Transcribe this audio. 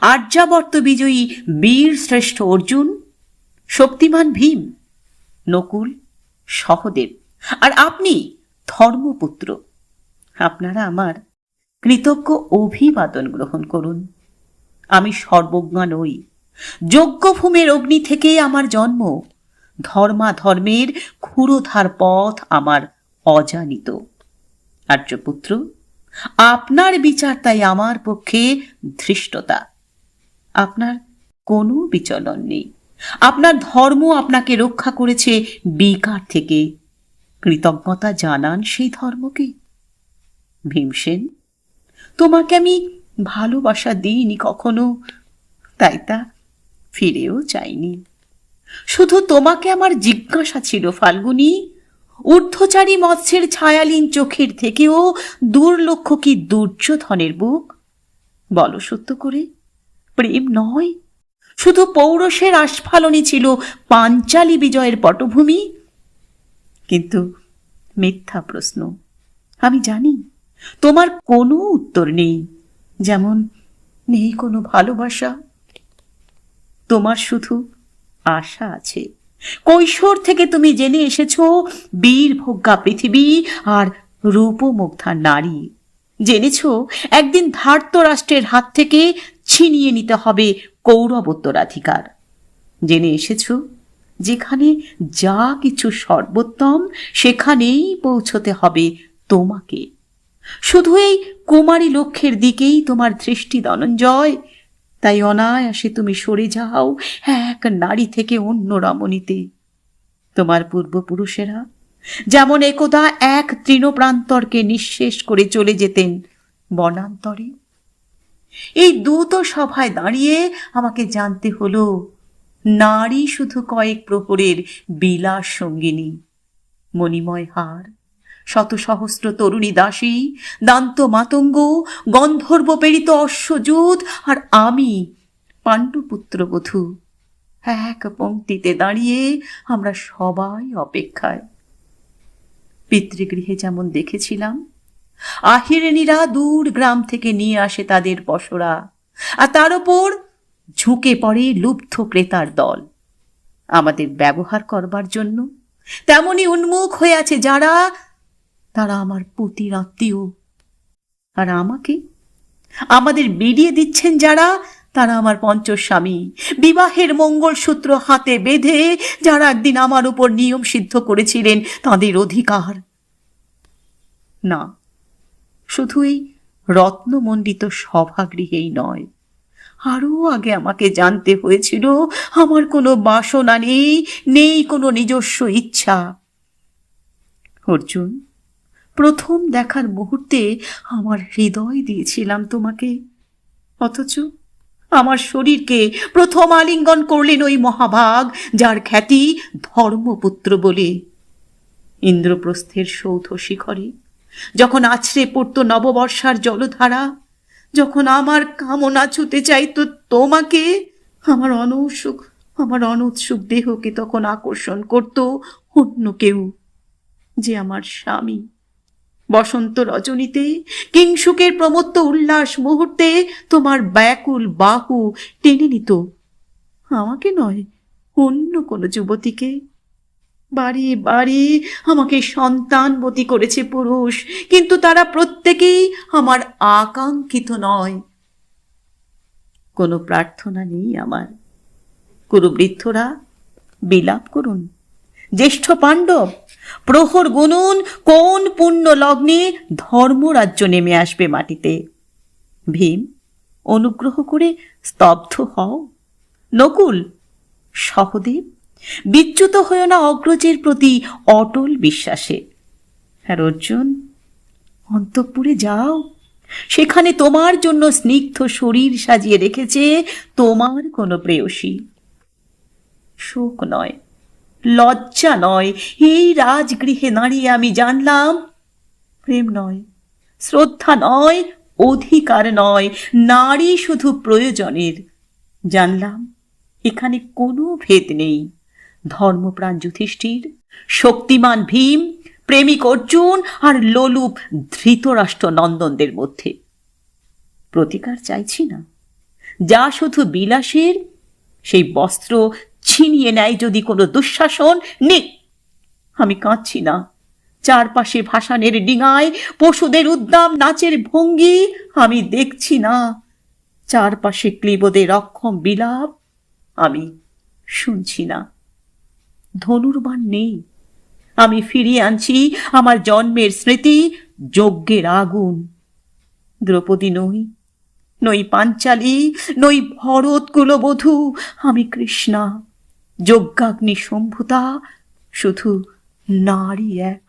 আর্যাবর্ত বিজয়ী বীর শ্রেষ্ঠ অর্জুন, শক্তিমান ভীম, নকুল, সহদেব, আর আপনি ধর্মপুত্র। আপনারা আমার কৃতজ্ঞ অভিবাদন গ্রহণ করুন। আমি সর্বজ্ঞা নই। যজ্ঞভূমের অগ্নি থেকে আমার জন্ম। ধর্মাধর্মের ক্ষুরোধার পথ আমার অজানিত। আর্যপুত্র আপনার বিচার তাই আমার পক্ষে ধৃষ্টতা। আপনার কোনো বিচলন নেই। আপনার ধর্ম আপনাকে রক্ষা করেছে বিকার থেকে। কৃতজ্ঞতা জানান সেই ধর্মকে। ভীমসেন তোমাকে আমি ভালোবাসা দিইনি কখনো, তাই তা ফিরেও চাইনি। শুধু তোমাকে আমার জিজ্ঞাসা ছিল, ফাল্গুনি। ঊর্ধ্বচারী মৎস্যের ছায়ালীন চোখের থেকেও দুর্লক্ষ কি দুর্যোধনের বুক? বলো সত্য করে। প্রেম নয়। শুধু পৌরসের আস্ফালনই ছিল পাঞ্চালী বিজয়ের পটভূমি। কিন্তু মিথ্যা প্রশ্ন। আমি জানি, তোমার কোনো উত্তর নেই। যেমন, নেই কোনো ভালোবাসা। তোমার শুধু আশা আছে। কৈশোর থেকে তুমি জেনে এসেছ, বীর ভোগ্যা পৃথিবী আর রূপমুগ্ধা নারী। জেনেছ, একদিন ধার্ত রাষ্ট্রের হাত থেকে ছিনিয়ে নিতে হবে কৌরব উত্তরাধিকার জেনে এসেছ, যেখানে যা কিছু সর্বোত্তম, সেখানেই পৌঁছতে হবে তোমাকে। শুধু এই কুমারী লক্ষ্যের দিকেই তোমার দৃষ্টি ধনঞ্জয় তাই অনায়াসে তুমি সরে যাও এক নারী থেকে অন্য রমণীতে। তোমার পূর্বপুরুষেরা যেমন একদা এক তৃণপ্রান্তরকে নিঃশেষ করে চলে যেতেন বনান্তরে। এই দ্রুত সভায় দাঁড়িয়ে আমাকে জানতে হলো, নারী শুধু কয়েক প্রহরের বিলাস সঙ্গিনী, মণিময় হার। শত সহস্র তরুণী দাসী, দান্ত মাতঙ্গ, গন্ধর্ব প্রেরিত অশ্বযুধ আর আমি পাণ্ডুপুত্র বধূ এক পংক্তিতে দাঁড়িয়ে আমরা সবাই অপেক্ষায়। পিতৃগৃহে যেমন দেখেছিলাম, আহিরেনীরা দূর গ্রাম থেকে নিয়ে আসে তাদের পশরা আর তার ওপর ঝুঁকে পড়ে লুব্ধ ক্রেতার দল। আমাদের ব্যবহার করবার জন্য তেমনি উন্মুখ হয়ে আছে যারা তারা আমার পুতির আত্মীয়। আর আমাকে? আমাদের বেরিয়ে দিচ্ছেন যারা, তারা আমার পঞ্চস্বামী। বিবাহের মঙ্গলসূত্র হাতে বেঁধে যারা একদিন আমার উপর নিয়ম সিদ্ধ করেছিলেন, তাদের অধিকার। না শুধুই রত্নমণ্ডিত সভাগৃহেই নয়। আরও আগে আমাকে জানতে হয়েছিল, আমার কোনো বাসনা নেই নেই কোনো নিজস্ব ইচ্ছা। অর্জুন প্রথম দেখার মুহূর্তে আমার হৃদয় দিয়েছিলাম তোমাকে। অথচ আমার শরীরকে প্রথম আলিঙ্গন করলেন ওই মহাভাগ যার খ্যাতি ধর্মপুত্র বলে। ইন্দ্রপ্রস্থের সৌধ শিখরে যখন আছড়ে পড়ত নববর্ষার জলধারা, যখন আমার কামনা ছুতে চাইতো তোমাকে, আমার অনৌসুখ আমার অনুৎসুক দেহকে তখন আকর্ষণ করত অন্য কেউ যে আমার স্বামী। বসন্ত রজনীতে কিংসুকের প্রমত্ত উল্লাস মুহূর্তে তোমার ব্যাকুল বাহু টেনে নিত। আমাকে নয়, অন্য কোনো যুবতীকে। বাড়ি বাড়ি, আমাকে সন্তানবতী করেছে পুরুষ, কিন্তু তারা প্রত্যেকেই আমার আকাঙ্ক্ষিত নয়। কোনো প্রার্থনা নেই আমার। কুরুবৃদ্ধরা বিলাপ করুন। জ্যেষ্ঠ পাণ্ডব প্রহর গুনুন, কোন পুণ্য লগ্নে ধর্মরাজ্য নেমে আসবে মাটিতে। ভীম, অনুগ্রহ করে স্তব্ধ হও। নকুল, সহদেব, বিচ্যুত হয়েও না অগ্রজের প্রতি অটল বিশ্বাসে। আর অর্জুন, অন্তঃপুরে যাও। সেখানে তোমার জন্য স্নিগ্ধ শরীর সাজিয়ে রেখেছে তোমার কোনো প্রেয়সী। শোক নয়। লজ্জা নয়, এই রাজগৃহে দাঁড়িয়ে আমি জানলাম, প্রেম নয়, শ্রদ্ধা নয়, অধিকার নয়, নারী শুধু প্রয়োজনের, জানলাম, এখানে কোনো ভেদ নেই। ধর্মপ্রাণ যুধিষ্ঠির, শক্তিমান ভীম, প্রেমিক অর্জুন আর লোলুপ ধৃতরাষ্ট্র নন্দনদের মধ্যে। প্রতিকার চাইছি না, যা শুধু বিলাসের, সেই বস্ত্র ছিনিয়ে নেয় যদি কোনো দুঃশাসন। নে। আমি কাঁদছি না। চারপাশে ভাসানের ডিঙায় পশুদের উদ্দাম, নাচের ভঙ্গি আমি দেখছি না। চারপাশে ক্লীবদের অক্ষম বিলাপ আমি শুনছি না। ধনুর্বান নেই। আমি ফিরিয়ে আনছি আমার জন্মের স্মৃতি, যজ্ঞের আগুন। দ্রৌপদী নই নই পাঞ্চালী, নই ভরত কুলবধূ, আমি কৃষ্ণা। যজ্ঞাগ্নি সম্ভুতা শুধু নারী এক।